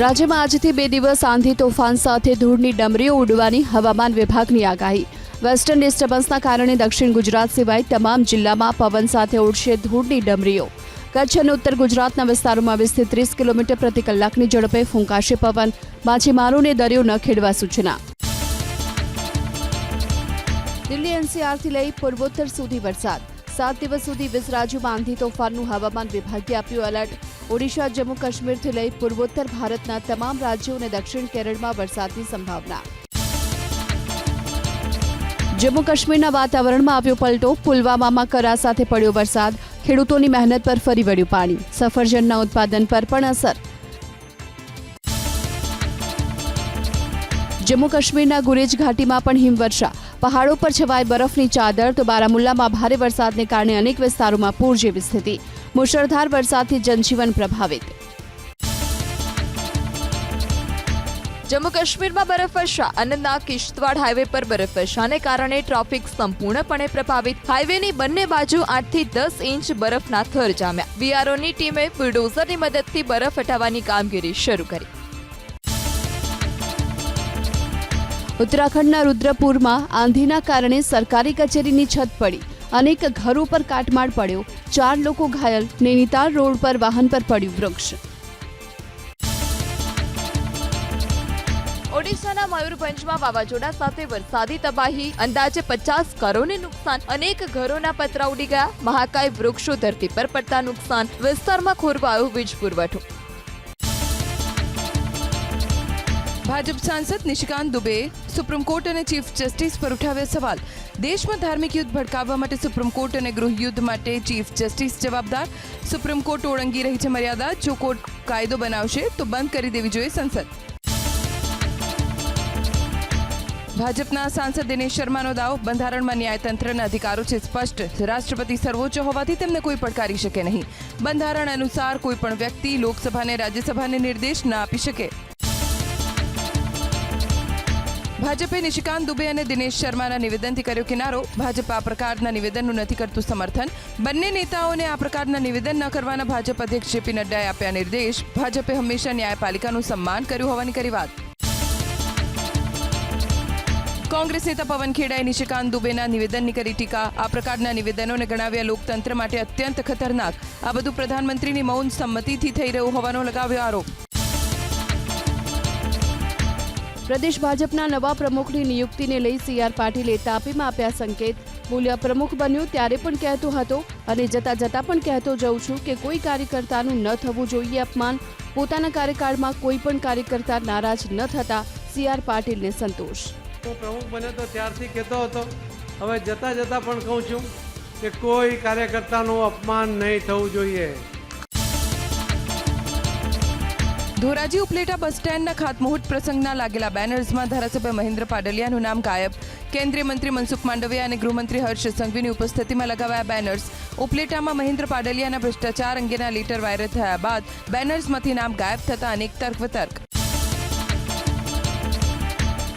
રાજ્યમાં આજથી બે દિવસ આંધી તોફાન સાથે ધૂળની ડમરીઓ ઉડવાની હવામાન વિભાગની આગાહી. વેસ્ટર્ન ડિસ્ટર્બન્સના કારણે દક્ષિણ ગુજરાત સિવાય તમામ જિલ્લામાં પવન સાથે ઉડશે ધૂળની ડમરીઓ. કચ્છ અને ઉત્તર ગુજરાતના વિસ્તારોમાં વીસથી ત્રીસ કિલોમીટર પ્રતિ કલાકની ઝડપે ફૂંકાશે પવન. માછીમારોને દરિયો ન ખેડવા સૂચના. દિલ્હી એનસીઆરથી લઈ પૂર્વોત્તર સુધી વરસાદ. સાત દિવસ સુધી વીસ રાજ્યોમાં આંધી તોફાનનું હવામાન વિભાગે આપ્યું એલર્ટ. ઓડિશા, જમ્મુ, કાશ્મીરથી લઈ પૂર્વોત્તર ભારતના તમામ રાજ્યો અને દક્ષિણ કેરળમાં વરસાદની સંભાવના. જમ્મુ કાશ્મીરના વાતાવરણમાં આવ્યો પલટો. પુલવામામાં કરા સાથે પડ્યો વરસાદ. ખેડૂતોની મહેનત પર ફરી વળ્યું પાણી. સફરજનના ઉત્પાદન પર પણ અસર. જમ્મુ કાશ્મીરના ગુરેજ ઘાટીમાં પણ હિમવર્ષા. પહાડો પર છવાય બરફની ચાદર તો બારામુલ્લામાં ભારે વરસાદને કારણે અનેક વિસ્તારોમાં પૂર જેવી સ્થિતિ. મુશળધાર વરસાદથી જનજીવન પ્રભાવિત. જમ્મુ કાશ્મીરમાં બરફવર્ષા અનંતનાગ કિશ્તવાડ હાઈવે પર બરફવર્ષાને કારણે ટ્રાફિક સંપૂર્ણપણે પ્રભાવિત. હાઈવેની બંને બાજુ આઠથી દસ ઇંચ બરફના થર જામ્યા. વીઆરઓની ટીમે બુલડોઝરની મદદથી બરફ હટાવવાની કામગીરી શરૂ કરી. ઉત્તરાખંડના રુદ્રપુરમાં આંધીના કારણે સરકારી કચેરીની છત પડી. અનેક ઘરો પર કાટમાળ પડ્યો. ચાર લોકો ઘાયલ. નૈનીતાલ રોડ પર વાહન પર પડ્યું વૃક્ષ. ઓડિશાના મયુરભંજમાં વાવાઝોડા સાથે વરસાદી તબાહી. અંદાજે પચાસ કરોડને નુકસાન. અનેક ઘરોના પતરા ઉડી ગયા. મહાકાય વૃક્ષો ધરતી પર પડતા નુકસાન. વિસ્તારમાં ખોરવાયો વીજ પુરવઠો. ભાજપ સાંસદ નિશિકાંત દુબે સુપ્રીમ કોર્ટ અને ચીફ જસ્ટિસ પર ઉઠાવ્યા સવાલ. દેશમાં ધાર્મિક યુદ્ધ ભડકાવવા માટે સુપ્રીમ કોર્ટ અને ગૃહ યુદ્ધ માટે ચીફ જસ્ટિસ જવાબદાર. સુપ્રીમ કોર્ટ ઓળંગી રહી છે મર્યાદા. જો કોર્ટ કાયદો બનાવશે, તો બંધ કરી દેવી જોઈએ સંસદ. ભાજપના સાંસદ દિનેશ શર્માનો દાવ. બંધારણમાં ન્યાયતંત્રના અધિકારો છે સ્પષ્ટ. રાષ્ટ્રપતિ સર્વોચ્ચ હોવાથી તેમને કોઈ પડકારી શકે નહીં. બંધારણ અનુસાર કોઈ પણ વ્યક્તિ લોકસભાને, રાજ્યસભાને નિર્દેશ ના આપી શકે. ભાજપે નિશિકાંત દુબે અને દિનેશ શર્માના નિવેદનથી કર્યો કિનારો. ભાજપ આ પ્રકારના નિવેદનનું નથી કરતું સમર્થન. બંને નેતાઓને આ પ્રકારના નિવેદન ન કરવાના ભાજપ અધ્યક્ષ જેપી નડ્ડાએ આપ્યા નિર્દેશ. ભાજપે હંમેશા ન્યાયપાલિકાનું સન્માન કર્યું હોવાની કરી વાત. કોંગ્રેસ નેતા પવન ખેડાએ નિશિકાંત દુબેના નિવેદનની કરી ટીકા. આ પ્રકારના નિવેદનોને ગણાવ્યા લોકતંત્ર માટે અત્યંત ખતરનાક. આ બધું પ્રધાનમંત્રીની મૌન સંમતિથી થઈ રહ્યું હોવાનો લગાવ્યો આરોપ. પ્રદેશ ભાજપના નવા પ્રમુખની નિયુક્તિને લઈ સી આર પાટીલે તાપીમાં આપ્યા સંકેત. બોલ્યા પ્રમુખ બન્યો ત્યારે પણ કહેતો હતો અને જતા જતા પણ કહેતો જઉં છું કે કોઈ કાર્યકર્તાનું ન થવું જોઈએ અપમાન. પોતાના કાર્યકાળમાં કોઈ પણ કાર્યકર્તા નારાજ ન થતા સી આર પાટીલને સંતોષ. તો પ્રમુખ બન્યો તો ત્યારથી કહેતો હતો. હવે જતાં જતાં પણ કહું છું કે કોઈ કાર્યકર્તાનું અપમાન નહીં થવું જોઈએ. ધોરાજી ઉપલેટા બસ સ્ટેન્ડના ખાતમુહૂર્ત પ્રસંગના લાગેલા બેનર્સમાં ધારાસભ્ય મહેન્દ્ર પાડલિયાનું નામ ગાયબ. કેન્દ્રીય મંત્રી મનસુખ માંડવિયા અને ગૃહમંત્રી હર્ષ સંઘવીની ઉપસ્થિતિમાં લગાવાયા બેનર્સ. ઉપલેટામાં મહેન્દ્ર પાડલિયાના ભ્રષ્ટાચાર અંગેના લેટર વાયરલ થયા બાદ બેનર્સમાંથી નામ ગાયબ થતા અનેક તર્ક વિતર્ક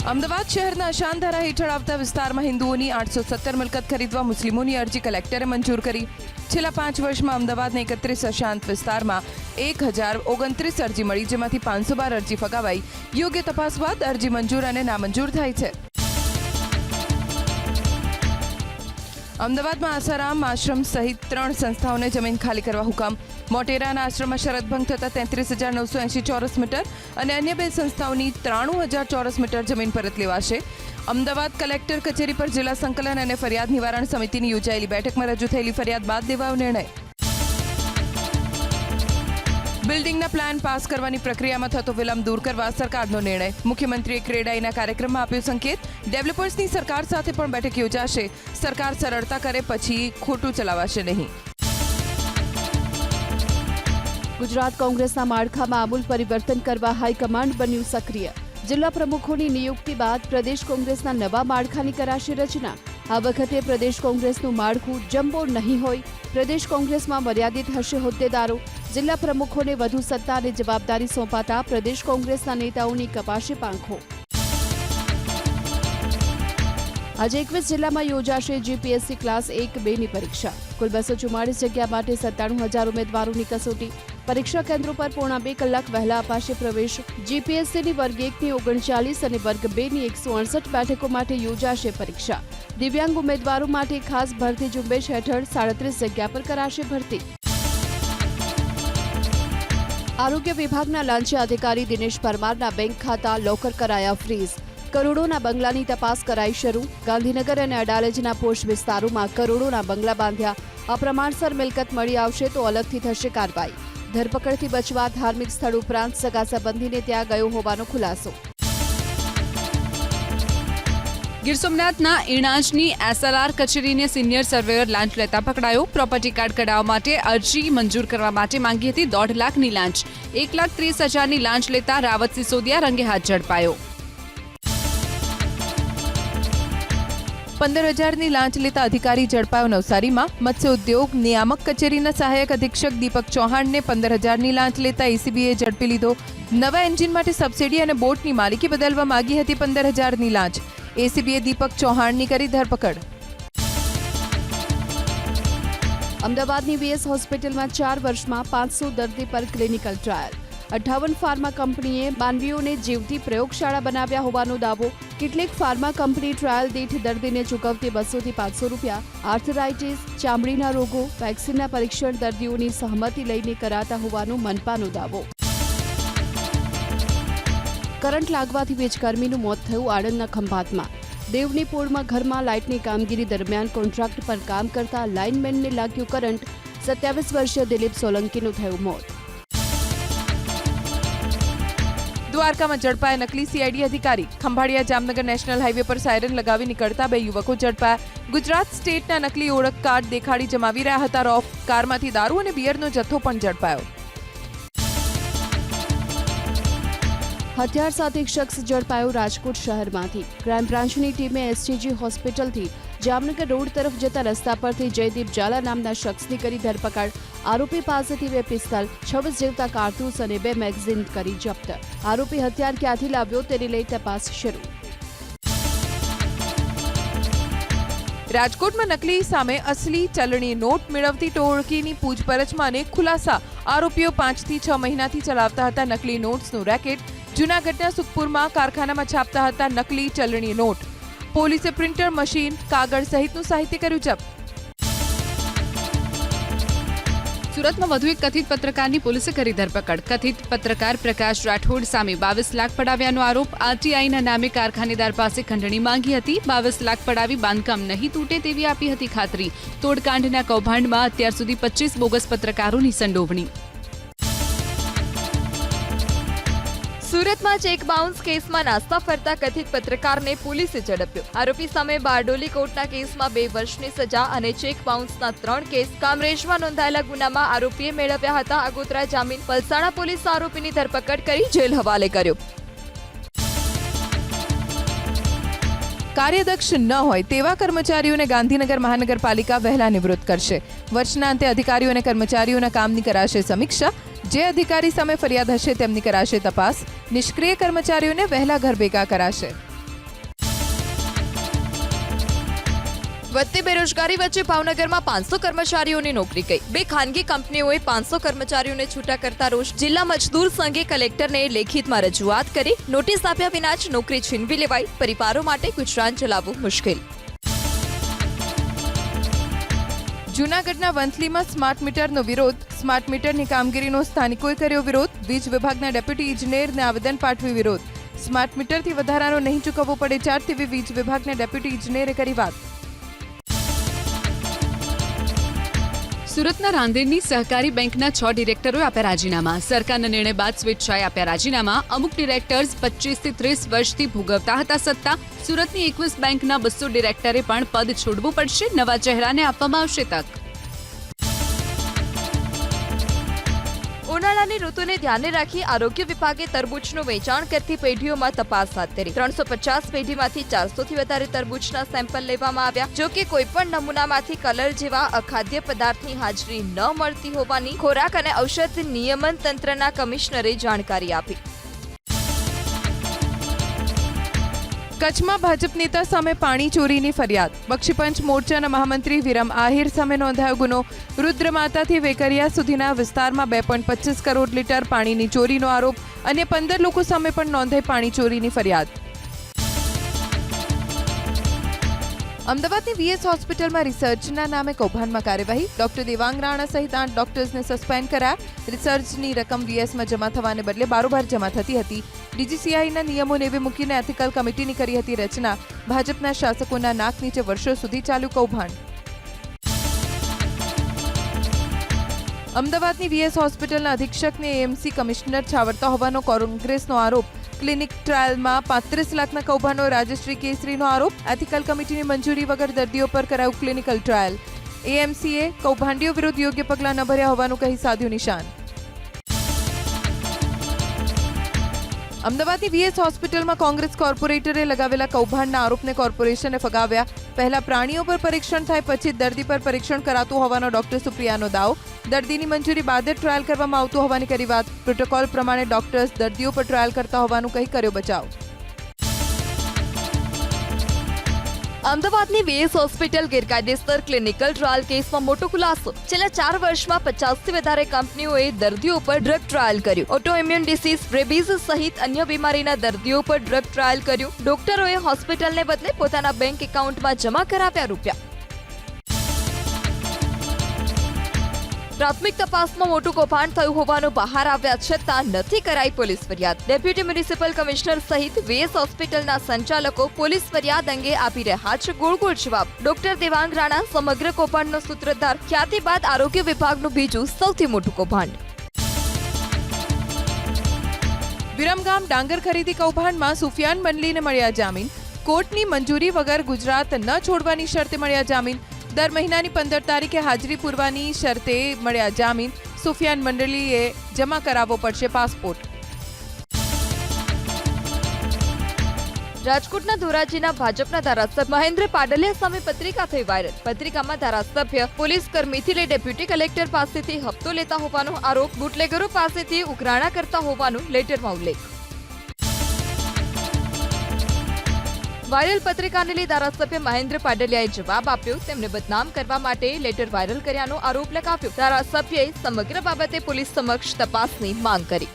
અમદાવાદ શહેરના અશાંતધારા હેઠળ આવતા વિસ્તારમાં હિન્દુઓની આઠસો સત્તર મિલકત ખરીદવા મુસ્લિમોની અરજી કલેક્ટરે મંજૂર કરી. છેલ્લા પાંચ વર્ષમાં અમદાવાદના એકત્રીસ અશાંત વિસ્તારમાં એક હજાર ઓગણત્રીસ અરજી મળી, જેમાંથી પાંચસો બાર અરજી ફગાવાઈ. યોગ્ય તપાસ બાદ અરજી મંજૂર અને નામંજૂર થાય છે. અમદાવાદમાં આસારામ આશ્રમ સહિત ત્રણ સંસ્થાઓને જમીન ખાલી કરવા હુકમ. મોટેરાના આશ્રમમાં શરતભંગ થતાં તેત્રીસ હજાર નવસો એંશી ચોરસ મીટર અને અન્ય બે સંસ્થાઓની ત્રાણું હજાર ચોરસ મીટર જમીન પરત લેવાશે. અમદાવાદ કલેક્ટર કચેરી પર જિલ્લા સંકલન અને ફરિયાદ નિવારણ સમિતિની યોજાયેલી બેઠકમાં રજૂ થયેલી ફરિયાદ બાદ લેવાયો નિર્ણય. બિલ્ડિંગના પ્લાન પાસ કરવાની પ્રક્રિયામાં થતો વિલંબ દૂર કરવા સરકારનો નિર્ણય. મુખ્યમંત્રીએ ક્રેડાઈના કાર્યક્રમમાં આપ્યો સંકેત. ડેવલપર્સની સરકાર સાથે પણ બેઠક યોજાશે. સરકાર સરળતા કરે પછી ખોટું ચલાવાશે નહીં. ગુજરાત કોંગ્રેસના માળખામાં આમૂલ પરિવર્તન કરવા હાઈકમાન્ડ બન્યું સક્રિય. જિલ્લા પ્રમુખોની નિયુક્તિ બાદ પ્રદેશ કોંગ્રેસના નવા માળખાની કરાશે રચના. આ વખતે પ્રદેશ કોંગ્રેસનું માળખું જમ્બો નહીં હોય. પ્રદેશ કોંગ્રેસમાં મર્યાદિત હશે હોદ્દેદારો. જિલ્લા પ્રમુખોને વધુ સત્તા અને જવાબદારી સોંપાતા પ્રદેશ કોંગ્રેસના નેતાઓની કપાશે પાંખો. આજે એકવીસ જિલ્લામાં યોજાશે જીપીએસસી ક્લાસ એક બેની પરીક્ષા. કુલ બસો ચુમ્માળીસ જગ્યા માટે સત્તાણું હજાર ઉમેદવારોની કસોટી. પરીક્ષા કેન્દ્રો પર પોણા બે કલાક વહેલા અપાશે પ્રવેશ. જીપીએસસીની વર્ગ એકની ઓગણચાલીસ અને વર્ગ બેની એકસો અડસઠ બેઠકો માટે યોજાશે પરીક્ષા. દિવ્યાંગ ઉમેદવારો માટે ખાસ ભરતી ઝુંબેશ હેઠળ સાડત્રીસ જગ્યા પર કરાશે ભરતી. આરોગ્ય વિભાગના લાંચે અધિકારી દિનેશ પરમારના બેંક ખાતા લોકર કરાયા ફ્રીઝ. કરોડોના બંગલાની તપાસ કરાઈ શરૂ. ગાંધીનગર અને અડાલજના પોષ વિસ્તારોમાં કરોડોના બંગલા બાંધ્યા. અપ્રમાણસર મિલકત મળી આવશે તો અલગથી થશે કાર્યવાહી. ધરપકડથી બચવા ધાર્મિક સ્થળ ઉપરાંત સગા સંબંધીને ત્યાં ગયો હોવાનો ખુલાસો. ગીર સોમનાથના ઇણાજની એસઆરઆર કચેરીને સિનિયર સર્વેયર લાંચ લેતા પકડાયો. પ્રોપર્ટી કાર્ડ કઢાવવા માટે અરજી મંજૂર કરવા માટે માંગી હતી દોઢ લાખની લાંચ. એક લાખ ત્રીસ હજારની લાંચ લેતા રાવત સિસોદિયા રંગે હાથ ઝડપાયો. પંદર હજારની લાંચ લેતા અધિકારી ઝડપાયો નવસારીમાં. મત્સ્ય ઉદ્યોગ નિયામક કચેરીના સહાયક અધિક્ષક દીપક ચૌહાણને પંદર હજારની લાંચ લેતા એસીબીએ ઝડપી લીધો. નવા એન્જિન માટે સબસિડી અને બોટની માલિકી બદલવા માગી હતી પંદર હજારની લાંચ. એસીબીએ દીપક ચૌહાણની કરી ધરપકડ. અમદાવાદની વીએસ હોસ્પિટલમાં ચાર વર્ષમાં પાંચસો દર્દી પર ક્લિનિકલ ટ્રાયલ. અઠ્ઠાવન ફાર્મા કંપનીએ માનવીઓને જીવતી પ્રયોગશાળા બનાવ્યા હોવાનો દાવો. કેટલીક ફાર્મા કંપની ટ્રાયલ દીઠ દર્દીને ચૂકવતી બસોથી પાંચસો રૂપિયા, આર્થરાઇટિસ, ચામડીના રોગો, વેક્સિનના પરીક્ષણ દર્દીઓની સહમતિ લઈને કરાતા હોવાનો મનપાનો દાવો. કરંટ લાગવાથી વીજકર્મીનું મોત થયું આણંદના ખંભાતમાં. દેવની પોળમાં ઘરમાં લાઇટની કામગીરી દરમિયાન કોન્ટ્રાક્ટ પર કામ કરતા લાઇનમેનને લાગ્યું કરંટ. સત્યાવીસ વર્ષીય દિલીપ સોલંકીનું થયું મોત. દ્વારકામાં ઝડપાયા નકલી સીઆઈડી અધિકારી. ખંભાળિયા જામનગર નેશનલ હાઈવે પર સાયરન લગાવી નીકળતા બે યુવકો ઝડપાયા. ગુજરાત સ્ટેટના નકલી ઓળખ કાર્ડ દેખાડી જમાવી રહ્યા હતા. રોફ કારમાંથી દારૂ અને બિયરનો જથ્થો પણ ઝડપાયો. હથિયાર સાથે એક શખ્સ ઝડપાયો રાજકોટ શહેરમાંથી. ક્રાઇમ બ્રાન્ચની ટીમે એસટીજી હોસ્પિટલથી જામનગર રોડ તરફ જતા રસ્તા પરથી જયદીપ ઝાલા નામના શખ્સની કરી ધરપકડ. આરોપી પાસેથી બે પિસ્તાલ, છવ્વીસ જેવતા કારતૂસ અને બે મેગઝીન કરી જપ્ત. આરોપી હથિયાર ક્યાંથી લાવ્યો તેની લઈ તપાસ શરૂ. રાજકોટમાં નકલી સામે અસલી ચલણી નોટ મેળવતી ટોળકીની પૂછપરછમાં અનેક ખુલાસા. આરોપીઓ પાંચથી છ મહિનાથી ચલાવતા હતા નકલી નોટ્સનું રેકેટ. જૂનાગઢના સુખપુરમાં કારખાનામાં છાપતા હતા નકલી ચલણી નોટ. પોલીસે પ્રિન્ટર મશીન, કાગળ સહિતનું સાહિત્ય કર્યું જપ્ત. સુરતમાં વધુ એક કથિત પત્રકારની પોલીસે કરી ધરપકડ. કથિત પત્રકાર પ્રકાશ રાઠોડ સામે બાવીસ લાખ પડાવ્યાનો આરોપ આરટીઆઈના નામે કારખાનેદાર પાસે ખંડણી માંગી હતી. બાવીસ લાખ પડાવી બાંધકામ નહીં તૂટે તેવી આપી હતી ખાતરી. તોડકાંડના કૌભાંડમાં અત્યાર સુધી પચીસ બોગસ પત્રકારોની સંડોવણી. સુરતમાં ચેક બાઉન્સ કેસમાં નાસ્તા ફરતા કથિત પત્રકારને પોલીસે ઝડપ્યો. આરોપી સામે બારડોલી કોર્ટના કેસમાં બે વર્ષની સજા અને ચેક બાઉન્સના ત્રણ કેસ. કામરેજમાં નોંધાયેલા ગુનામાં આરોપીએ મેળવ્યા હતા આગોતરા જામીન. પલસાણા પોલીસ આરોપીની ધરપકડ કરી જેલ હવાલે કર્યો. કાર્યદક્ષ ન હોય તેવા કર્મચારીઓને ગાંધીનગર મહાનગરપાલિકા વહેલા નિવૃત્ત કરશે. વર્ષના અંતે અધિકારીઓ અને કર્મચારીઓના કામની કરાશે સમીક્ષા. જે અધિકારી સામે ફરિયાદ હશે તેમની કરાશે તપાસ. નિષ્ક્રિય કર્મચારીઓને વહેલા ઘર ભેગા કરાશે. વધતી બેરોજગારી વચ્ચે ભાવનગરમાં પાંચસો કર્મચારીઓની નોકરી ગઈ. બે ખાનગી કંપનીઓએ પાંચસો કર્મચારીઓને છૂટા કરતા રોષ. જિલ્લા મજદૂર સંઘે કલેક્ટરને લેખિતમાં રજૂઆત કરી. નોટિસ આપ્યા વિના જ નોકરી છીનવી લેવાઈ. પરિવારો માટે ગુજરાન ચલાવવું મુશ્કેલ. જૂનાગઢના વંથલીમાં સ્માર્ટ મીટરનો વિરોધ. સ્માર્ટ મીટરની કામગીરીનો સ્થાનિકોએ કર્યો વિરોધ. વીજ વિભાગના ડેપ્યુટી ઇજનેરને આવેદન પાઠવી વિરોધ. સ્માર્ટ મીટરથી વધારાનો નહીં ચૂકવવો પડે ચાર તેવી વીજ વિભાગના ડેપ્યુટી ઇજનેરે કરી વાત. સુરતના રાંદેરની સહકારી બેંકના છ ડિરેક્ટરોએ આપ્યા રાજીનામા. સરકારના નિર્ણય બાદ સ્વેચ્છાએ આપ્યા રાજીનામા. અમુક ડિરેક્ટર્સ પચીસથી ત્રીસ વર્ષથી ભોગવતા હતા સત્તા. સુરતની એકવીસ બેંકના બસો ડિરેક્ટરે પણ પદ છોડવું પડશે. નવા ચહેરાને આપવામાં આવશે તક. ઉનાળાની ઋતુને ધ્યાને રાખી આરોગ્ય વિભાગે તરબૂચનું વેચાણ કરતી પેઢીઓમાં તપાસ હાથ ધરી. ત્રણસો પચાસ પેઢીમાંથી ચારસોથી વધારે તરબૂચના સેમ્પલ લેવામાં આવ્યા. જો કે કોઈ પણ નમૂનામાંથી કલર જેવા અખાદ્ય પદાર્થની હાજરી ન મળતી હોવાની ખોરાક અને ઔષધ નિયમન તંત્રના કમિશનરે જાણકારી આપી. કચ્છમાં ભાજપ નેતા સામે પાણી ચોરીની ફરિયાદ. બક્ષીપંચ મોરચાના મહામંત્રી વિરમ આહિર સામે નોંધાયો ગુનો. રુદ્રમાતાથી વેકરિયા સુધીના વિસ્તારમાં બે પોઈન્ટ પચીસ કરોડ લીટર પાણીની ચોરીનો આરોપ અને પંદર લોકો સામે પણ નોંધાઈ પાણી ચોરીની ફરિયાદ. અમદાવાદની વીએસ હોસ્પિટલમાં રિસર્ચના નામે કૌભાંડમાં કાર્યવાહી. ડોક્ટર દેવાંગ રાણા સહિત આઠ ડોક્ટર્સને સસ્પેન્ડ કરાયા રિસર્ચની રકમ વીએસમાં જમા થવાને બદલે બારોબાર જમા થતી હતી. ડીજીસીઆઈના નિયમોને એવી મૂકીને એથિકલ કમિટીની કરી હતી રચના. ભાજપના શાસકોના નાક નીચે વર્ષો સુધી ચાલ્યું કૌભાંડ. અમદાવાદની વીએસ હોસ્પિટલના અધિક્ષકને એએમસી કમિશનર છાવરતા હોવાનો કોંગ્રેસનો આરોપ. ક્લિનિક ટ્રાયલમાં પાંત્રીસ લાખના કૌભાંડો રાજશ્રી કેસરીનો આરોપ. એથિકલ કમિટીની મંજૂરી વગર દર્દીઓ પર કરાયું ક્લિનિકલ ટ્રાયલ. એએમસીએ કૌભાંડીઓ વિરુદ્ધ યોગ્ય પગલાં ન ભર્યા હોવાનું કહી સાધ્યું નિશાન. અમદાવાદની વીએસ હોસ્પિટલમાં કોંગ્રેસ કોર્પોરેટરે લગાવેલા કૌભાંડના આરોપને કોર્પોરેશને ફગાવ્યા. પહેલા પ્રાણીઓ પર પરીક્ષણ થાય, પછી દર્દી પર પરીક્ષણ કરાતું હોવાનો ડોક્ટર સુપ્રિયાનો દાવો. દર્દીની મંજૂરી બાદ જ ટ્રાયલ કરવામાં આવતું હોવાની કરી વાત. પ્રોટોકોલ પ્રમાણે ડોક્ટર્સ દર્દીઓ પર ટ્રાયલ કરતા હોવાનું કહી કર્યો બચાવ. અમદાવાદની વીએસ હોસ્પિટલ ગેરકાયદેસર ક્લિનિકલ ટ્રાયલ કેસમાં મોટો ખુલાસો. છેલ્લા ચાર વર્ષમાં પચાસથી વધારે કંપનીઓએ દર્દીઓ પર ડ્રગ ટ્રાયલ કર્યું. ઓટો ઇમ્યુન ડિસીઝ રેબીઝ સહિત અન્ય બીમારીના દર્દીઓ પર ડ્રગ ટ્રાયલ કર્યું. ડોક્ટરોએ હોસ્પિટલને બદલે પોતાના બેંક એકાઉન્ટમાં જમા કરાવ્યા રૂપિયા. પ્રાથમિક તપાસમાં મોટું કૌભાંડ થયું હોવાનું બહાર આવ્યા છતાં નથી કરાઈ પોલીસ ફરિયાદ. ડેપ્યુટી મ્યુનિસિપલ કમિશનર સહિત વેસ હોસ્પિટલના સંચાલકો પોલીસ ફરિયાદ અંગે આપી રહ્યા છે ગોળ ગોળ જવાબ. ડોક્ટર દેવાંગ રાણા સમગ્ર કૌભાંડનો સૂત્રધાર ખ્યાતિ બાદ આરોગ્ય વિભાગનું બીજું સૌથી મોટું કૌભાંડ. વિરમગામ ડાંગર ખરીદી કૌભાંડમાં સુફિયાન મંડલીને મળ્યા જામીન. કોર્ટની મંજૂરી વગર ગુજરાત ન છોડવાની શરતે મળ્યા જામીન. દર મહિનાની પંદર તારીખે હાજરી પૂરવાની શરતે મળ્યા જામીન. સુફિયાન મંડળીએ જમા કરાવવો પડશે પાસપોર્ટ. રાજકોટના ધોરાજીના ભાજપના ધારાસભ્ય મહેન્દ્ર પાડલિયા સામે પત્રિકા થઈ વાયરલ. પત્રિકામાં ધારાસભ્ય પોલીસ કર્મીથી લઈ ડેપ્યુટી કલેક્ટર પાસેથી હપ્તો લેતા હોવાનો આરોપ, બુટલેગરો પાસેથી ઉઘરાણા કરતા હોવાનું લેટરમાં ઉલ્લેખ. વાયરલ પત્રિકાને લઈ ધારાસભ્ય મહેન્દ્ર પાડલિયાએ જવાબ આપ્યો. તેમને બદનામ કરવા માટે લેટર વાયરલ કર્યાનો આરોપ લગાવ્યો. ધારાસભ્યએ સમગ્ર બાબતે પોલીસ સમક્ષ તપાસની માંગ કરી.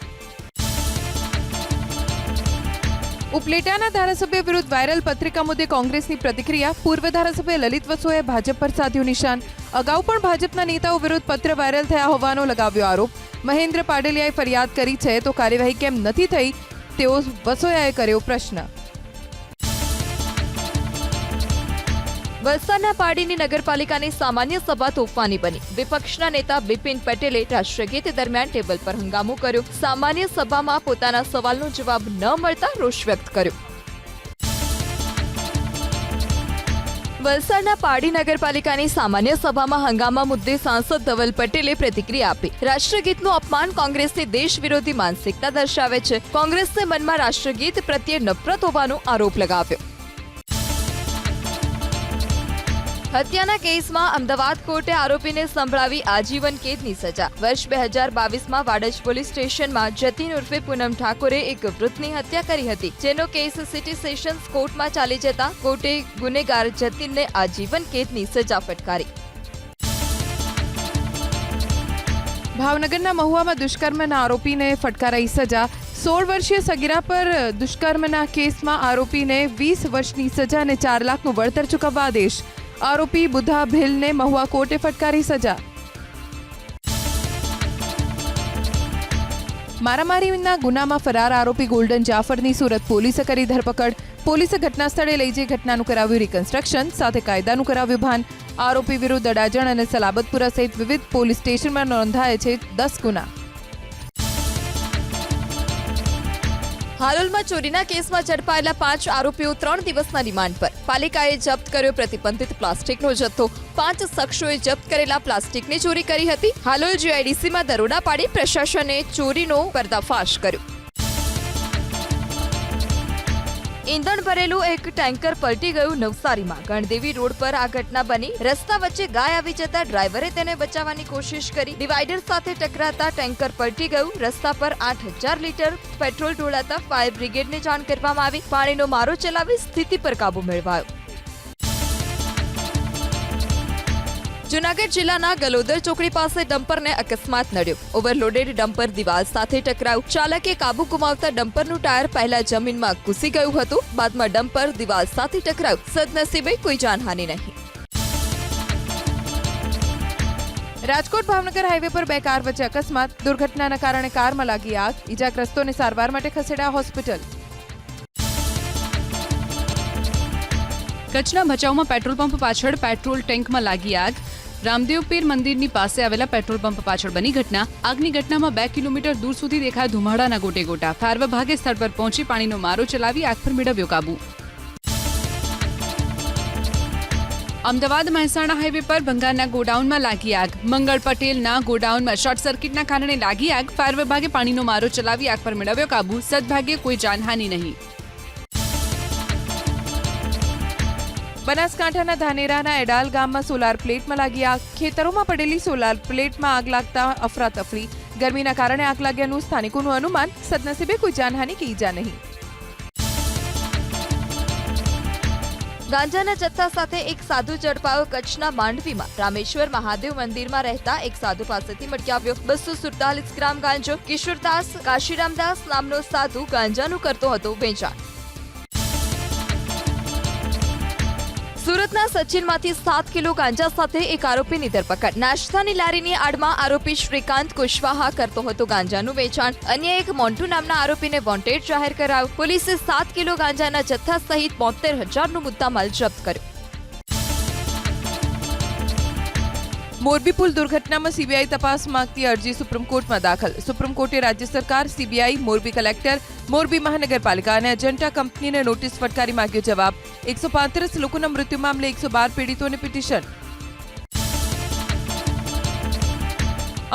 ઉપલેટાના ધારાસભ્ય વિરુદ્ધ વાયરલ પત્રિકા મુદ્દે કોંગ્રેસની પ્રતિક્રિયા. પૂર્વ ધારાસભ્ય લલિત વસોએ ભાજપ પર સાધ્યું નિશાન. અગાઉ પણ ભાજપના નેતાઓ વિરુદ્ધ પત્ર વાયરલ થયા હોવાનો લગાવ્યો આરોપ. મહેન્દ્ર પાડેલિયાએ ફરિયાદ કરી છે તો કાર્યવાહી કેમ નથી થઈ? તેવો વસોયાએ કર્યો પ્રશ્ન. વલસાડના પાડીની નગરપાલિકાની સામાન્ય સભા તોફાની બની. વિપક્ષના નેતા બિપિન પટેલે રાષ્ટ્રગીત દરમિયાન ટેબલ પર હંગામો કર્યો. સામાન્ય સભામાં પોતાના સવાલનો જવાબ ન મળતા રોષ વ્યક્ત કર્યો. વલસાડના પાડી નગરપાલિકાની સામાન્ય સભામાં હંગામા મુદ્દે સાંસદ ધવલ પટેલે પ્રતિક્રિયા આપી. રાષ્ટ્રગીતનું અપમાન કોંગ્રેસની દેશ વિરોધી માનસિકતા દર્શાવે છે. કોંગ્રેસને મનમાં રાષ્ટ્રગીત પ્રત્યે નફરત હોવાનો આરોપ લગાવ્યો. હત્યાના કેસમાં અમદાવાદ કોર્ટે આરોપીને સંભળાવી આજીવન કેદની સજા. વર્ષ બે હજાર બાવીસમાં વાડજ પોલીસ સ્ટેશનમાં જતીન ઉર્ફે પૂનમ ઠાકોરે એક વૃદ્ધની હત્યા કરી હતી, જેનો કેસ સિટી સેશન્સ કોર્ટમાં ચાલી જતા કોર્ટે ગુનેગાર જતીનને આજીવન કેદની સજા ફટકારી. ભાવનગરના મહુવામાં દુષ્કર્મના આરોપીને ફટકારાઈ સજા. સોળ વર્ષીય સગીરા પર દુષ્કર્મના કેસમાં આરોપીને વીસ વર્ષની સજા અને ચાર લાખનું વળતર ચૂકવવા આદેશ. આરોપી બુધા ભીલને મહુવા કોર્ટે ફટકારી સજા મારામારીના ગુનામાં ફરાર આરોપી ગોલ્ડન જાફરની સુરત પોલીસે કરી ધરપકડ પોલીસે ઘટના સ્થળે લઈ જઈ ઘટનાનું કરાવ્યું રિકન્સ્ટ્રક્શન સાથે કાયદાનું કરાવ્યું ભાન આરોપી વિરુદ્ધ અડાજણ અને સલાબતપુરા સહિત વિવિધ પોલીસ સ્ટેશનમાં નોંધાયા છે દસ ગુના હાલોલમાં ચોરીના કેસમાં ઝડપાયેલા પાંચ આરોપીઓ ત્રણ દિવસના રિમાન્ડ પર. પાલિકાએ જપ્ત કર્યો પ્રતિબંધિત પ્લાસ્ટિકનો જથ્થો. પાંચ શખ્સોએ જપ્ત કરેલા પ્લાસ્ટિકની ચોરી કરી હતી. હાલોલ જીઆઈડીસીમાં દરોડા પાડી પ્રશાસને ચોરીનો પર્દાફાશ કર્યો. ઈંધણ ભરેલું એક ટેન્કર પલટી ગયું નવસારીમાં. ગણદેવી રોડ પર આ ઘટના બની. રસ્તા વચ્ચે ગાય આવી જતા ડ્રાઈવરે તેને બચાવવાની કોશિશ કરી. ડિવાઈડર સાથે ટકરાતા ટેન્કર પલટી ગયું. રસ્તા પર આઠ હજાર લીટર પેટ્રોલ ઢોળાતા ફાયર બ્રિગેડને જાણ કરવામાં આવી. પાણીનો મારો ચલાવી સ્થિતિ પર કાબુ મેળવાયો. જુનાગઢ જિલ્લાના ગલોદર ચોકડી પાસે ડમ્પરને અકસ્માત નડ્યો. ઓવરલોડેડ ડમ્પર દિવાલ સાથે ટકરાયું ચાલકે કાબુ ગુમાવતા ડમ્પરનું ટાયર પહેલા જમીનમાં ઘૂસી ગયું હતું. બાદમાં ડમ્પર દિવાલ સાથે ટકરાયું સદનસીબે કોઈ જાનહાનિ નહીં. રાજકોટ ભાવનગર હાઈવે પર બે કાર વચ્ચે અકસ્માત. દુર્ઘટનાના કારણે કારમાં લાગી આગ. ઇજાગ્રસ્તોને સારવાર માટે ખસેડાયા હોસ્પિટલ. કચ્છના ભચાઉમાં પેટ્રોલ પંપ પાછળ પેટ્રોલ ટેન્કમાં લાગી આગ. રામદેવ પીર મંદિરની પાસે આવેલા પેટ્રોલ પંપ પાછળ બની ઘટના. આગની ઘટનામાં બે કિલોમીટર દૂર સુધી દેખાયા ધુમાડાના ગોટે ગોટા. ફાયર વિભાગે સ્થળ પર પહોંચી પાણીનો મારો ચલાવી આગ પર મેળવ્યો કાબુ. અમદાવાદ મહેસાણા હાઈવે પર ભંગારના ગોડાઉનમાં લાગી આગ. મંગળ પટેલના ગોડાઉનમાં શોર્ટ સર્કિટના કારણે લાગી આગ. ફાયર વિભાગે પાણીનો મારો ચલાવી આગ પર મેળવ્યો કાબુ. સદભાગ્યે કોઈ જાનહાની નહીં. બનાસકાંઠાના ધાનેરાના એડાલ ગામમાં સોલાર પ્લેટમાં લાગી આગ. ખેતરોમાં પડેલી સોલાર પ્લેટમાં આગ લાગતા અફરાતફરી. ગરમીના કારણે આગ લાગ્યાનું સ્થાનિકોનું અનુમાન. સદનસીબે કોઈ જાનહાનિ કે ઈજા નહીં. ગાંજાના જથ્થા સાથે એક સાધુ ઝડપાયો કચ્છના માંડવીમાં. રામેશ્વર મહાદેવ મંદિરમાં રહેતા એક સાધુ પાસેથી મળી આવ્યો. બસો સુડતાલીસ ગ્રામ ગાંજો. કિશોરદાસ કાશીરામદાસ નામનો સાધુ ગાંજાનું કરતો હતો વેચાણ. સુરતના સચિનમાંથી સાત કિલો ગાંજા સાથે એક આરોપીની ધરપકડ. નાસ્તાની લારીની આડમાં આરોપી શ્રીકાંત કુશવાહા કરતો હતો ગાંજાનું વેચાણ. અન્ય એક મોન્ટુ નામના આરોપીને વોન્ટેડ જાહેર કરાયો. પોલીસે સાત કિલો ગાંજાના જથ્થા સહિત બોતેર હજારનું મુદ્દામાલ જપ્ત કર્યો. મોરબી પુલ દુર્ઘટનામાં સીબીઆઈ તપાસ માંગતી અરજી સુપ્રીમ કોર્ટમાં દાખલ. સુપ્રીમ કોર્ટે રાજ્ય સરકાર સીબીઆઈ મોરબી કલેક્ટર, મોરબી મહાનગરપાલિકા અને અજંટા કંપનીને નોટિસ ફટકારી માંગ્યો જવાબ. એકસો પાંત્રીસ લોકોના મૃત્યુ મામલે એકસો બાર પીડિતોને પિટિશન.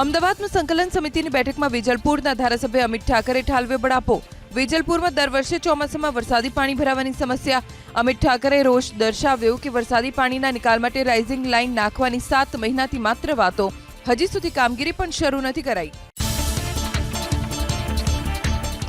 અમદાવાદમાં સંકલન સમિતિની બેઠકમાં વેજલપુરના ધારાસભ્ય અમિત ઠાકરે ઠાલવે બળાપો. વેજલપુરમાં દર વર્ષે ચોમાસામાં વરસાદી પાણી ભરાવાની સમસ્યા. અમિત ઠાકરે રોષ દર્શાવ્યો કે વરસાદી પાણીના નિકાલ માટે રાઇઝિંગ લાઇન નાખવાની સાત મહિનાથી માત્ર વાતો. હજી સુધી કામગીરી પણ શરૂ નથી કરાઈ.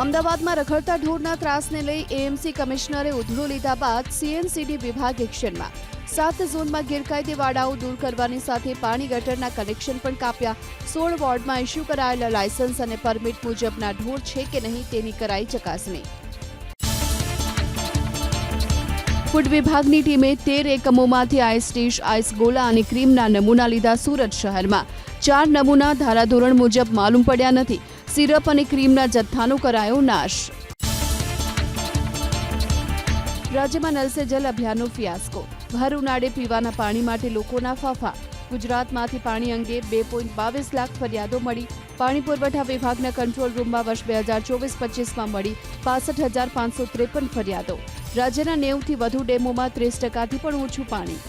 અમદાવાદમાં રખડતા ઢોરના ત્રાસને લઈ એએમસી કમિશનરે ઉધડો લીધા બાદ સીએનસીડી વિભાગ એક્શનમાં. સાત ઝોનમાં ગેરકાયદે વાડાઓ દૂર કરવાની સાથે પાણી ગટરના કનેક્શન પણ કાપ્યા. સોળ વોર્ડમાં ઇસ્યુ કરાયેલા લાયસન્સ અને પરમિટ મુજબના ઢોર છે કે નહીં તેની કરાઈ ચકાસણી. ફૂડ વિભાગની ટીમે તેર એકમોમાંથી આઈસ ડીશ, આઈસ ગોલા અને ક્રીમના નમૂના લીધા સુરત શહેરમાં. ચાર નમૂના ધારાધોરણ મુજબ માલુમ પડ્યા નથી. સિરપ અને ક્રીમના જથ્થાનો કરાયો નાશ. રાજ્યમાં નલ સે જલ અભિયાનનો ફિયાસ્કો. ભર ઉનાળે પીવાના પાણી માટે લોકોના ફાફા. ગુજરાતમાંથી પાણી અંગે બે પોઈન્ટ બાવીસ લાખ ફરિયાદો મળી. પાણી પુરવઠા વિભાગના કંટ્રોલ રૂમમાં વર્ષ બે હજાર ચોવીસ પચીસમાં મળી પાસઠ હજાર પાંચસો ત્રેપન ફરિયાદો. રાજ્યના નેવથી વધુ ડેમોમાં ત્રીસ ટકાથી પણ ઓછું પાણી.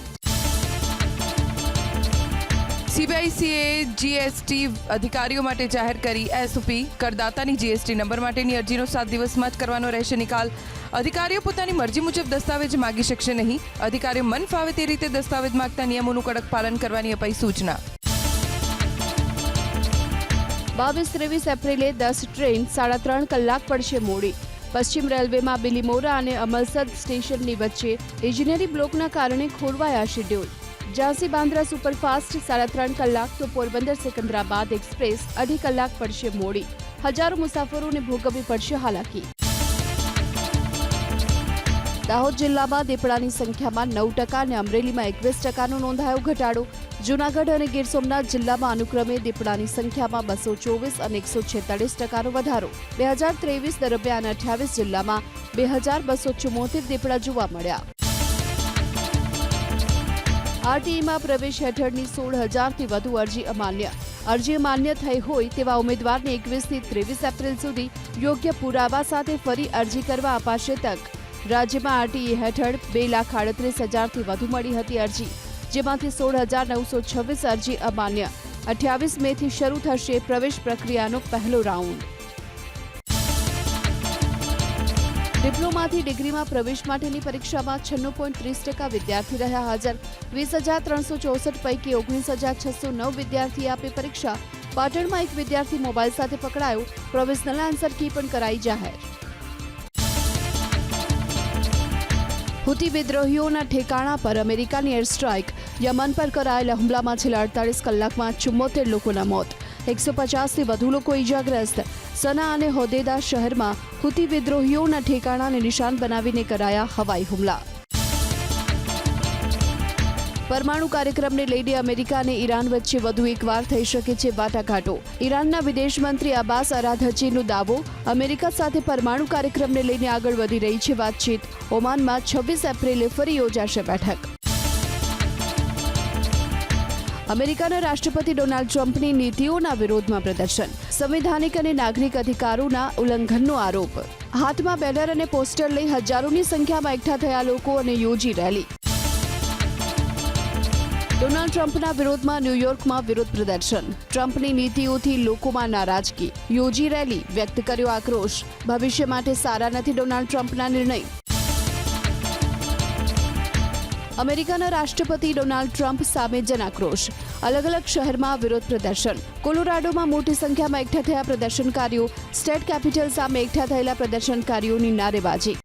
સીબીઆઈસીએ જીએસટી અધિકારીઓ માટે જાહેર કરી એસઓપી. કરદાતાની જીએસટી નંબર માટેની અરજીનો સાત દિવસમાં જ કરવાનો રહેશે નિકાલ. અધિકારીઓ પોતાની મરજી મુજબ દસ્તાવેજ માગી શકશે નહીં. અધિકારીઓ મન ફાવે તે રીતે દસ્તાવેજ માગતા નિયમોનું કડક પાલન કરવાની અપાઈ સૂચના. બાવીસ ત્રેવીસ એપ્રિલે દસ ટ્રેન સાડા ત્રણ કલાક પડશે મોડી. પશ્ચિમ રેલવેમાં બિલીમોરા અને અમલસર સ્ટેશનની વચ્ચે ઇજનેરી બ્લોકના કારણે ખોરવાયા શેડ્યુલ. ઝાંસી બાંદ્રા સુપરફાસ્ટ સાડા ત્રણ કલાક તો પોરબંદર સિકંદરાબાદ એક્સપ્રેસ અઢી કલાક પડશે મોડી. હજારો મુસાફરોને ભોગવવી પડશે હાલાકી. દાહોદ જિલ્લામાં દીપડાની સંખ્યામાં નવ ટકા અને અમરેલીમાં એકવીસ ટકાનો નોંધાયો ઘટાડો. જૂનાગઢ અને ગીર સોમનાથ જિલ્લામાં અનુક્રમે દીપડાની સંખ્યામાં બસો ચોવીસ અને એકસો છેતાલીસ ટકાનો વધારો. બે હજાર ત્રેવીસ દરમિયાન અઠ્યાવીસ જિલ્લામાં બે હજાર બસો ચુમ્મોતેર દીપડા જોવા મળ્યા. આરટીઈમાં પ્રવેશ હેઠળની સોળ હજારથી વધુ અરજી અમાન્ય. અરજી માન્ય થઈ હોય તેવા ઉમેદવારને એકવીસથી ત્રેવીસ એપ્રિલ સુધી યોગ્ય પુરાવા સાથે ફરી અરજી કરવા અપાશે તક. રાજ્યમાં આરટીઈ હેઠળ બે લાખ આડત્રીસ હજારથી વધુ મળી હતી અરજી, જેમાંથી સોળ હજાર નવસો છવ્વીસ અરજી અમાન્ય. અઠ્યાવીસ મેથી શરૂ થશે પ્રવેશ પ્રક્રિયાનો પહેલો રાઉન્ડ. ડિપ્લોમાથી ડિગ્રીમાં પ્રવેશ માટેની પરીક્ષામાં છન્નું પોઈન્ટ ત્રીસ ટકા વિદ્યાર્થી રહ્યા હાજર. વીસ હજાર ત્રણસો ચોસઠ પૈકી ઓગણીસ હજાર છસો નવ વિદ્યાર્થી આપી પરીક્ષા. પાટણમાં એક વિદ્યાર્થી મોબાઈલ સાથે પકડાયો. પ્રોવિઝનલ આન્સર કી પણ કરાઈ જાહેર. હુતી વિદ્રોહીઓના ઠેકાણા પર અમેરિકાની એર સ્ટ્રાઇક યમન પર કરાયેલા હુમલામાં છેલ્લા અડતાલીસ કલાકમાં ચુમ્મોતેર લોકોના મોત. એકસો પચાસથી વધુ લોકો ઇજાગ્રસ્ત સના અને હોદેદા શહેરમાં હુતી વિદ્રોહીઓના ઠેકાણાને નિશાન બનાવીને કરાયા હવાઈ હુમલા. પરમાણુ કાર્યક્રમને લઈને અમેરિકા અને ઈરાન વચ્ચે વધુ એકવાર થઈ શકે છે વાટાઘાટો. ઈરાનના વિદેશમંત્રી અબ્બાસ અરાધચીનો દાવો, અમેરિકા સાથે પરમાણુ કાર્યક્રમને લઈને આગળ વધી રહી છે વાતચીત. ઓમાનમાં છવ્વીસ એપ્રિલે ફરી યોજાશે બેઠક. અમેરિકાના રાષ્ટ્રપતિ ડોનાલ્ડ ટ્રમ્પની નીતિઓના વિરોધમાં પ્રદર્શન. સંવિધાનિક અને નાગરિક અધિકારોના ઉલ્લંઘનનો આરોપ. હાથમાં બેનર અને પોસ્ટર લઈ હજારોની સંખ્યામાં એકઠા થયા લોકો અને યોજી રેલી. ડોનાલ્ડ ટ્રમ્પના વિરોધમાં ન્યૂયોર્કમાં વિરોધ પ્રદર્શન. ટ્રમ્પની નીતિઓથી લોકોમાં નારાજગી. યોજી રેલી, વ્યક્ત કર્યો આક્રોશ. ભવિષ્ય માટે સારા નથી ડોનાલ્ડ ટ્રમ્પના નિર્ણય. અમેરિકાના રાષ્ટ્રપતિ ડોનાલ્ડ ટ્રમ્પ સામે જનાક્રોશ. અલગ અલગ શહેરમાં વિરોધ પ્રદર્શન. કોલોરાડોમાં મોટી સંખ્યામાં એકઠા થયા પ્રદર્શનકારીઓ. સ્ટેટ કેપિટલ સામે એકઠા થયેલા પ્રદર્શનકારીઓની નારેબાજી.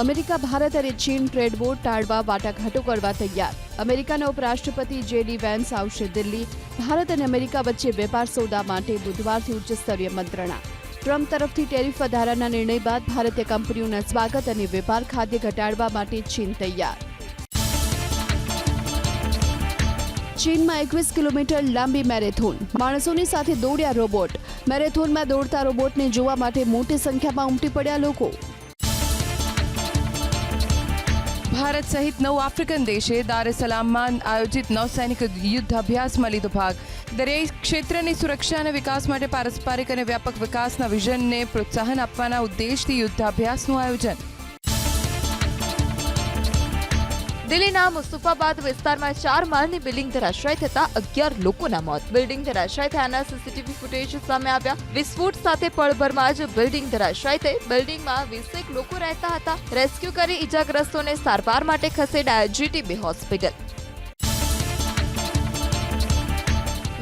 અમેરિકા, ભારત અને ચીન ટ્રેડ બોર્ડ ટાળવા વાટાઘાટો કરવા તૈયાર. અમેરિકાના ઉપરાષ્ટ્રપતિ જેડી વેન્સ આવશે દિલ્હી. ભારત અને અમેરિકા વચ્ચે વેપાર સોદા માટે બુધવારથી ઉચ્ચસ્તરીય મંત્રણા. ટ્રમ્પ તરફથી ટેરિફ વધારાના નિર્ણય બાદ ભારતીય કંપનીઓના સ્વાગત અને વેપાર ખાદ્ય ઘટાડવા માટે ચીન તૈયાર. ચીનમાં એકવીસ કિલોમીટર લાંબી મેરેથોન. માણસોની સાથે દોડ્યા રોબોટ. મેરેથોનમાં દોડતા રોબોટને જોવા માટે મોટી સંખ્યામાં ઉમટી પડ્યા લોકો. ભારત સહિત નવ આફ્રિકન દેશે દાર સલામમાં આયોજિત નૌસૈનિક યુદ્ધ અભ્યાસમાં લીધો ભાગ. દરિયાઈ ક્ષેત્રની સુરક્ષા અને વિકાસ માટે પારસ્પરિક અને વ્યાપક વિકાસના વિઝનને પ્રોત્સાહન આપવાના ઉદ્દેશથી યુદ્ધાભ્યાસનું આયોજન. દિલ્હીના મુસ્તફાબાદ વિસ્તારમાં ચાર માળની બિલ્ડિંગ ધરાશાય થતા અગિયાર લોકોના મોત. બિલ્ડિંગ ધરાશાય થયાના સીસીટીવી ફૂટેજ સામે આવ્યા. વિસ્ફોટ સાથે પળભરમાં જ બિલ્ડિંગ ધરાશાય થઈ. બિલ્ડિંગમાં વીસેક લોકો રહેતા હતા. રેસ્ક્યુ કરી ઇજાગ્રસ્તોને સારવાર માટે ખસેડાયા જીટીબી હોસ્પિટલ.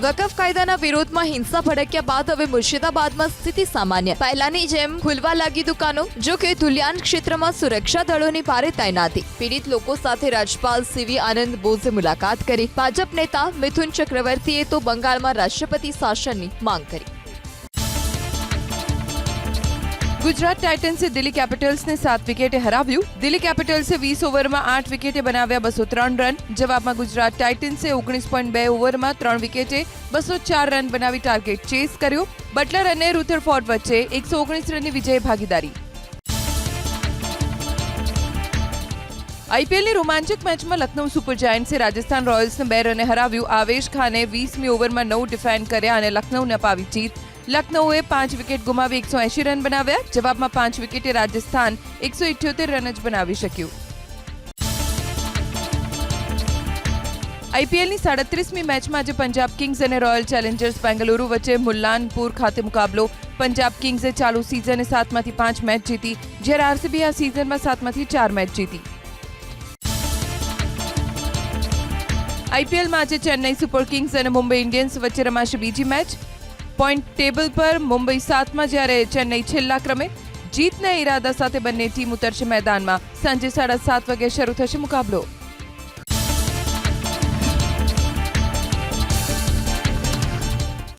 વકફ કાયદાના વિરોધમાં હિંસા ભડક્યા બાદ હવે મુર્શિદાબાદમાં સ્થિતિ સામાન્ય. પહેલાની જેમ ખુલવા લાગી દુકાનો, જો કે ધુલિયાન ક્ષેત્રમાં સુરક્ષા દળોની ભારે તૈનાતી. પીડિત લોકો સાથે રાજપાલ સીવી આનંદ બોઝે મુલાકાત કરી. ભાજપ નેતા મિથુન ચક્રવર્તીએ તો બંગાળમાં રાષ્ટ્રપતિ શાસનની માંગ કરી. ગુજરાત ટાઇટન્સે દિલ્હી કેપિટલ્સને સાત વિકેટે હરાવ્યું. દિલ્હી કેપિટલ્સે વીસ ઓવરમાં આઠ વિકેટે બનાવ્યા બસો ત્રણ રન. જવાબમાં ગુજરાત ટાઇટન્સે ઓગણીસ પોઈન્ટ બે ઓવરમાં ત્રણ વિકેટે બસો ચાર રન બનાવી ટાર્ગેટ ચેસ કર્યો. બટલર અને રૂથરફોર્ડ વચ્ચે એકસો ઓગણીસ રનની વિજય ભાગીદારી. આઈપીએલની રોમાંચક મેચમાં લખનૌ સુપર જાયન્ટ્સે રાજસ્થાન રોયલ્સને બે રને હરાવ્યું. આવેશ ખાને વીસમી ઓવરમાં નવ ડિફેન્ડ કર્યા અને લખનૌને અપાવી જીત. લખનૌએ પાંચ વિકેટ ગુમાવી એકસો એંશી રન બનાવ્યા. જવાબમાં પાંચ વિકેટે રાજસ્થાન એકસો ઇઠ્યોતેર રન જ બનાવી શક્યું. આઈપીએલની સાડત્રીસમી મેચમાં આજે પંજાબ કિંગ્સ અને રોયલ ચેલેન્જર્સ બેંગલુરુ વચ્ચે મુલ્લાનપુર ખાતે મુકાબલો. પંજાબ કિંગ્સે ચાલુ સિઝને સાતમાંથી પાંચ મેચ જીતી, જ્યારે આરસીબી આ સિઝનમાં સાતમાંથી ચાર મેચ જીતી. આઈપીએલમાં આજે ચેન્નઈ સુપર કિંગ્સ અને મુંબઈ ઇન્ડિયન્સ વચ્ચે રમાશે બીજી મેચ. પોઈન્ટ ટેબલ પર મુંબઈ સાતમાં જ્યારે ચેન્નઈ છેલ્લા ક્રમે જીતના ઈરાદા સાથે બંને ટીમ ઉતરશે મેદાનમાં. સાંજે સાડા સાત વાગે શરૂ થશે મુકાબલો.